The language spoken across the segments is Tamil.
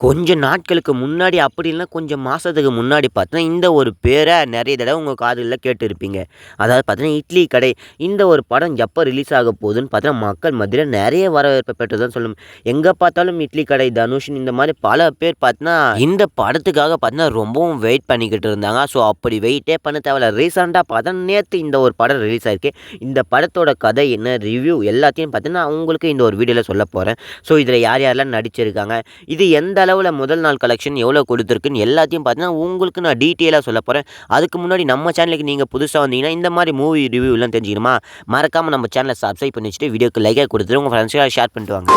கொஞ்சம் நாட்களுக்கு முன்னாடி அப்படி இல்லைனா கொஞ்சம் மாதத்துக்கு முன்னாடி பார்த்தீங்கன்னா இந்த ஒரு பேரை நிறைய தடவை உங்கள் காதுகளில் கேட்டிருப்பீங்க. அதாவது பார்த்தீங்கன்னா இட்லி கடை இந்த ஒரு படம் எப்போ ரிலீஸ் ஆக போகுதுன்னு பார்த்தீங்கன்னா மக்கள் மத்தியில் நிறைய வரவேற்பை பெற்றதான் சொல்லும். எங்கே பார்த்தாலும் இட்லி கடை தனுஷ் இந்த மாதிரி பல பேர் பார்த்தீங்கன்னா இந்த படத்துக்காக பார்த்தீங்கன்னா ரொம்பவும் வெயிட் பண்ணிக்கிட்டு இருந்தாங்க. ஸோ அப்படி வெயிட்டே பண்ண தேவையில்ல. ரீசெண்டாக பார்த்தா நேற்று இந்த ஒரு படம் ரிலீஸ் ஆயிருக்கு. இந்த படத்தோட கதை என்ன ரிவ்யூ எல்லாத்தையும் பார்த்தீங்கன்னா உங்களுக்கு இந்த ஒரு வீடியோவில் சொல்ல போகிறேன் ஸோ இதில் யார் யாரெல்லாம் நடிச்சிருக்காங்க இது எந்த அளவில் முதல் நாள் கலெக்ஷன் எவ்வளோ கொடுத்துருக்குன்னு எல்லாத்தையும் பார்த்தீங்கன்னா உங்களுக்கு நான் டீட்டெயிலாக சொல்ல போகிறேன் அதுக்கு முன்னாடி நம்ம சேனலுக்கு நீங்கள் புதுசாக வந்தீங்கன்னா இந்த மாதிரி மூவி ரிவ்யூலாம் தெரிஞ்சுக்கணுமா? மறக்காமல் நம்ம சேனலை சப்ஸ்கிரைப் பண்ணி வச்சுட்டு வீடியோக்கு லைக்காக கொடுத்துட்டு உங்கள் ஃப்ரெண்ட்ஸுக்காக ஷேர் பண்ணிட்டு வாங்க.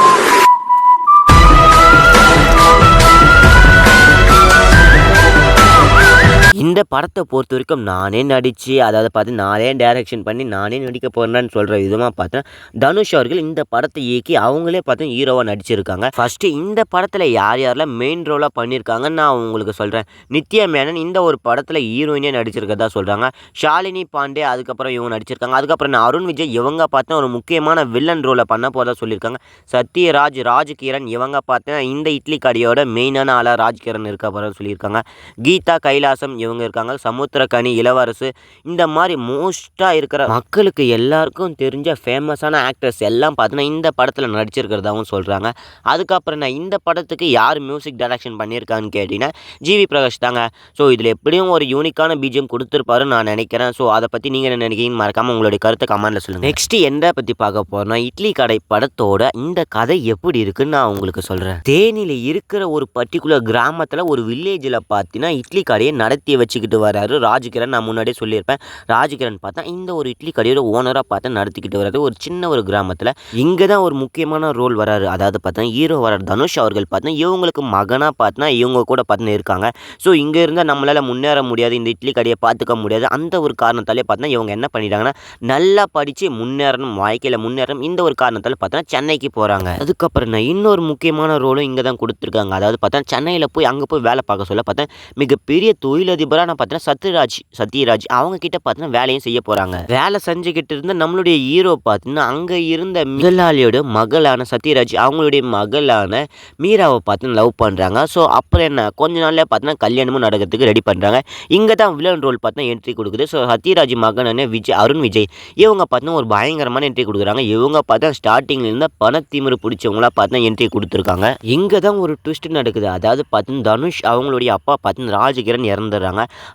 இந்த படத்தை பொறுத்த வரைக்கும் நானே நடித்து அதாவது பார்த்து நானே டேரெக்ஷன் பண்ணி நானே நடிக்க போகிறேன்னு சொல்கிற விதமாக பார்த்தேன் தனுஷ் அவர்கள் இந்த படத்தை இயக்கி அவங்களே பார்த்து ஹீரோவாக நடிச்சிருக்காங்க. ஃபஸ்ட்டு இந்த படத்தில் யார் யாரெல்லாம் மெயின் ரோலாக பண்ணியிருக்காங்கன்னு நான் உங்களுக்கு சொல்கிறேன் நித்யா மேனன் இந்த ஒரு படத்தில் ஹீரோயினே நடிச்சிருக்கதா சொல்கிறாங்க ஷாலினி பாண்டே அதுக்கப்புறம் இவங்க நடிச்சிருக்காங்க. அதுக்கப்புறம் நான் அருண் விஜய் இவங்க பார்த்தா ஒரு முக்கியமான வில்லன் ரோலை பண்ண போகிறதா சொல்லியிருக்காங்க. சத்யராஜ் ராஜ்கிரண் இவங்க பார்த்தா இந்த இட்லி கடையோட மெயினான ஆளாக ராஜ்கிரண் இருக்க போகிறதா சொல்லியிருக்காங்க. கீதா கைலாசம் இவங்க இருக்காங்க. சமுத்திரக்கனி இளவரசு இந்த மாதிரி மோஸ்ட்டாக இருக்கிற மக்களுக்கு எல்லாருக்கும் தெரிஞ்ச ஃபேமஸான ஆக்டர்ஸ் எல்லாம் பார்த்தீங்கன்னா இந்த படத்தில் நடிச்சிருக்கிறதாகவும் சொல்கிறாங்க அதுக்கப்புறம் நான் இந்த படத்துக்கு யார் மியூசிக் டைரக்ஷன் பண்ணியிருக்கான்னு கேட்டிங்கன்னா ஜிவி பிரகாஷ் தாங்க. ஸோ இதில் எப்படியும் ஒரு யூனிக்கான பிஜிஎம் கொடுத்துருப்பாருன்னு நான் நினைக்கிறேன். ஸோ அதை பற்றி நீங்கள் என்ன நினைக்கிறீங்க மறக்காமல் உங்களுடைய கருத்தை கமெண்ட்டில் சொல்லுங்கள் நெக்ஸ்ட் எந்த பற்றி பார்க்க போகிறோம்னா இட்லி கடை படத்தோட இந்த கதை எப்படி இருக்குன்னு நான் உங்களுக்கு சொல்கிறேன் தேனியில் இருக்கிற ஒரு பர்டிகுலர் கிராமத்தில் ஒரு வில்லேஜில் பார்த்தீங்கன்னா இட்லி கடையை நடத்தி வச்சுக்கிட்டு வராரு. ராஜகிரண் நான் முன்னாடியே சொல்லியிருப்பேன். ராஜகிரண் பார்த்தா இந்த ஒரு இட்லி கடையோட ஓனராக பார்த்து நடத்திக்கிட்டு வராரு. ஒரு சின்ன ஒரு கிராமத்தில் இங்கே தான் ஒரு முக்கியமான ரோல் வராரு. அதாவது பார்த்தா ஹீரோ வரார் தனுஷ் அவர்கள் பார்த்தா இவங்களுக்கு மகனாக பார்த்தா இவங்க கூட பார்த்தா இருக்காங்க ஸோ இங்கே இருந்தால் நம்மளால் முன்னேற முடியாது. இந்த இட்லி கடையை பார்த்துக்க முடியாது. அந்த ஒரு காரணத்தாலே பார்த்தா இவங்க என்ன பண்ணிட்டாங்கன்னா நல்லா படித்து முன்னேறணும். வாழ்க்கையில் முன்னேறணும். இந்த ஒரு காரணத்தால் பார்த்தா சென்னைக்கு போகிறாங்க அதுக்கப்புறம் நான் இன்னொரு முக்கியமான ரோலும் இங்கே தான் கொடுத்துருக்காங்க. அதாவது பார்த்தா சென்னையில் போய் அங்கே போய் வேலை பார்க்க சொல்ல பார்த்தா மிகப்பெரிய தொழிலதிபர் நான் பார்த்தீங்கன்னா சத்யராஜ் சத்யராஜ். அவங்க கிட்ட பார்த்தீங்கன்னா வேலையும் செய்ய போகிறாங்க வேலை செஞ்சுக்கிட்டு இருந்த நம்மளுடைய ஹீரோ பார்த்தீங்கன்னா அங்கே இருந்த முதலாளியோட மகளான சத்யராஜ் அவங்களுடைய மகளான மீராவை பார்த்து லவ் பண்ணுறாங்க ஸோ அப்புறம் என்ன? கொஞ்ச நாளில் பார்த்தீங்கன்னா கல்யாணமும் நடக்கிறதுக்கு ரெடி பண்ணுறாங்க இங்கே தான் வில்லன் ரோல் பார்த்தா என்ட்ரி கொடுக்குது. ஸோ சத்யராஜ் மகனான விஜய் அருண் விஜய் இவங்க பார்த்தீங்கன்னா ஒரு பயங்கரமான என்ட்ரி கொடுக்குறாங்க. இவங்க பார்த்தா ஸ்டார்டிங்லேருந்து இருந்த பணத்திமிரு பிடிச்சவங்களா பார்த்தா என்ட்ரி கொடுத்துருக்காங்க. இங்கே தான் ஒரு ட்விஸ்ட் நடக்குது. அதாவது பார்த்தீங்கன்னா தனுஷ் அவங்களுடைய அப்பா பார்த்தீங்கன்னா ராஜகிரண் இறந்துடுறாங்க.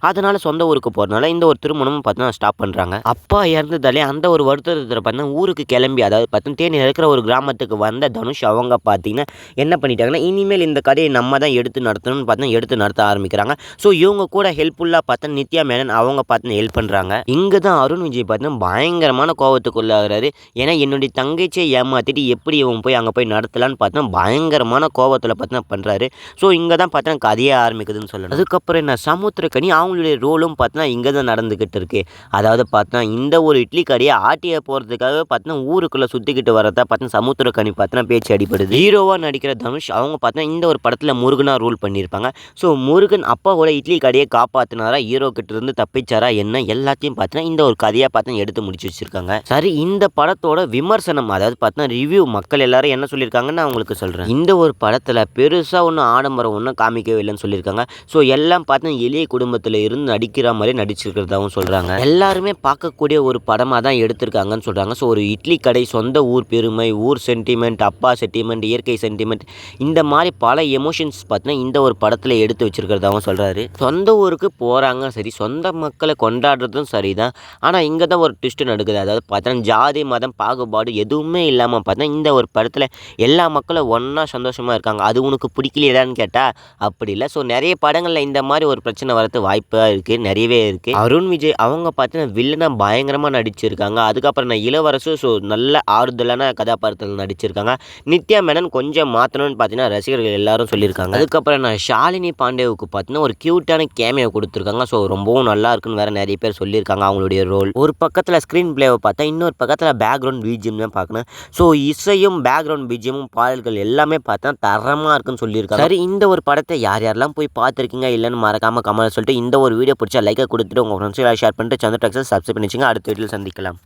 அதனால் சொந்த ஊருக்கு போகிறதுனால இந்த ஒரு திருமணமும் பார்த்தீங்கன்னா ஸ்டாப் பண்ணுறாங்க அப்பா இறந்ததாலே அந்த ஒரு வருத்தத்தில் பார்த்தீங்கன்னா ஊருக்கு கிளம்பி அதாவது பார்த்தீங்கன்னா தேனி இருக்கிற ஒரு கிராமத்துக்கு வந்த தனுஷ் அவங்க பார்த்தீங்கன்னா என்ன பண்ணிட்டாங்கன்னா இனிமேல் இந்த கதையை நம்ம தான் எடுத்து நடத்தணும்னு பார்த்தீங்கன்னா எடுத்து நடத்த ஆரம்பிக்கிறாங்க. ஸோ இவங்க கூட ஹெல்ப்ஃபுல்லாக பார்த்தா நித்யா மேனன் அவங்க பார்த்தீங்கன்னா ஹெல்ப் பண்ணுறாங்க இங்கே தான் அருண் விஜய் பார்த்தீங்கன்னா பயங்கரமான கோபத்துக்குள்ளாகிறாரு ஏன்னா என்னுடைய தங்கச்சியை ஏமாற்றிட்டு எப்படி இவங்க போய் அங்கே போய் நடத்தலான்னு பார்த்தோன்னா பயங்கரமான கோவத்தில் பார்த்தீங்கன்னா பண்ணுறாரு ஸோ இங்கே தான் பார்த்தீங்கன்னா கதையே ஆரம்பிக்குதுன்னு சொல்லணும். அதுக்கப்புறம் என்ன? கனி அவங்களுடைய ரோலும் பார்த்தினா இங்கே தான் நடந்துக்கிட்டு இருக்குது அதாவது பார்த்தோன்னா இந்த ஒரு இட்லி கடையை ஆட்டிய போகிறதுக்காக பார்த்தினா ஊருக்குள்ளே சுற்றிக்கிட்டு வரதா சமுத்திரம் கனி பார்த்தா பேச்சு அடிப்படுது ஹீரோவாக நடிக்கிற தனுஷ் அவங்க பார்த்தோன்னா இந்த ஒரு படத்தில் முருகனாக ரோல் பண்ணியிருப்பாங்க ஸோ முருகன் அப்பாவோட இட்லி கடையை காப்பாற்றினாரா ஹீரோ கிட்டேருந்து தப்பிச்சாரா என்ன எல்லாத்தையும் பார்த்தீங்கன்னா இந்த ஒரு கதையாக பார்த்தா எடுத்து முடிச்சு வச்சுருக்காங்க. சரி இந்த படத்தோட விமர்சனம் அதாவது பார்த்தினா ரிவ்யூ மக்கள் எல்லாரும் என்ன சொல்லியிருக்காங்கன்னு நான் உங்களுக்கு சொல்கிறேன் இந்த ஒரு படத்தில் பெருசாக ஒன்றும் ஆடம்பரம் ஒன்றும் காமிக்கவே இல்லைன்னு சொல்லியிருக்காங்க ஸோ எல்லாம் பார்த்தா எளிய குடும்பத்தில் இருந்து நடிக்கிற மாதிரி நடிச்சிருக்கிறதாகவும் சொல்கிறாங்க எல்லாருமே பார்க்கக்கூடிய ஒரு படமாக தான் எடுத்திருக்காங்கன்னு சொல்கிறாங்க ஸோ ஒரு இட்லி கடை சொந்த ஊர் பெருமை ஊர் சென்டிமெண்ட் அப்பா சென்டிமெண்ட் இயற்கை சென்டிமெண்ட் இந்த மாதிரி பல எமோஷன்ஸ் பார்த்தீங்கன்னா இந்த ஒரு படத்தில் எடுத்து வச்சிருக்கிறதாகவும் சொல்கிறாரு சொந்த ஊருக்கு போகிறாங்க சரி சொந்த மக்களை கொண்டாடுறதும் சரி தான் ஆனால் இங்கே தான் ஒரு ட்விஸ்ட் நடக்குது. அதாவது பார்த்தோன்னா ஜாதி மதம் பாகுபாடு எதுவுமே இல்லாமல் பார்த்தா இந்த ஒரு படத்தில் எல்லா மக்களும் ஒன்றா சந்தோஷமாக இருக்காங்க. அது உனக்கு பிடிக்கலையான்னு கேட்டால் அப்படி இல்லை. ஸோ நிறைய படங்களில் இந்த மாதிரி ஒரு பிரச்சனை வரது வாய்ப்பாக இருக்குது நிறையவே இருக்குது அருண் விஜய் அவங்க பார்த்தீங்கன்னா வில்லனாக பயங்கரமாக நடிச்சிருக்காங்க. அதுக்கப்புறம் நான் இளவரசு ஸோ நல்ல ஆறுதலான கதாபாத்திரத்தில் நடிச்சிருக்காங்க. நித்யா மேனன் கொஞ்சம் மாற்றணும்னு பார்த்தீங்கன்னா ரசிகர்கள் எல்லாரும் சொல்லியிருக்காங்க அதுக்கப்புறம் நான் ஷாலினி பாண்டேவுக்கு பார்த்தீங்கன்னா ஒரு க்யூட்டான கேமியை கொடுத்துருக்காங்க. ஸோ ரொம்பவும் நல்லா இருக்குன்னு வேறு நிறைய பேர் சொல்லியிருக்காங்க அவங்களுடைய ரோல் ஒரு பக்கத்தில் ஸ்க்ரீன் பிளேவை பார்த்தா இன்னொரு பக்கத்தில் பேக்ரவுண்ட் பிஜிஎம் தான் பார்க்கணும். ஸோ இசையும் பேக்ரவுண்ட் பிஜிஎமும் பாடல்கள் எல்லாமே பார்த்தா தரமாக இருக்குன்னு சொல்லியிருக்காங்க சரி இந்த ஒரு படத்தை யார் யாரெல்லாம் போய் பார்த்துருக்கீங்க இல்லைன்னு மறக்காமல் கமெண்ட்ஸ் சொல்லிட்டு இந்த ஒரு வீடியோ பிடிச்சா லைக்கை கொடுத்துட்டு உங்கள் ஃப்ரெண்ட்ஸுக்கு ஷேர் பண்ணிட்டு சந்திர டாக்ஸை சப்ஸ்கிரைப் பண்ணிச்சுங்க. அடுத்த வீடியோவில் சந்திக்கலாம்.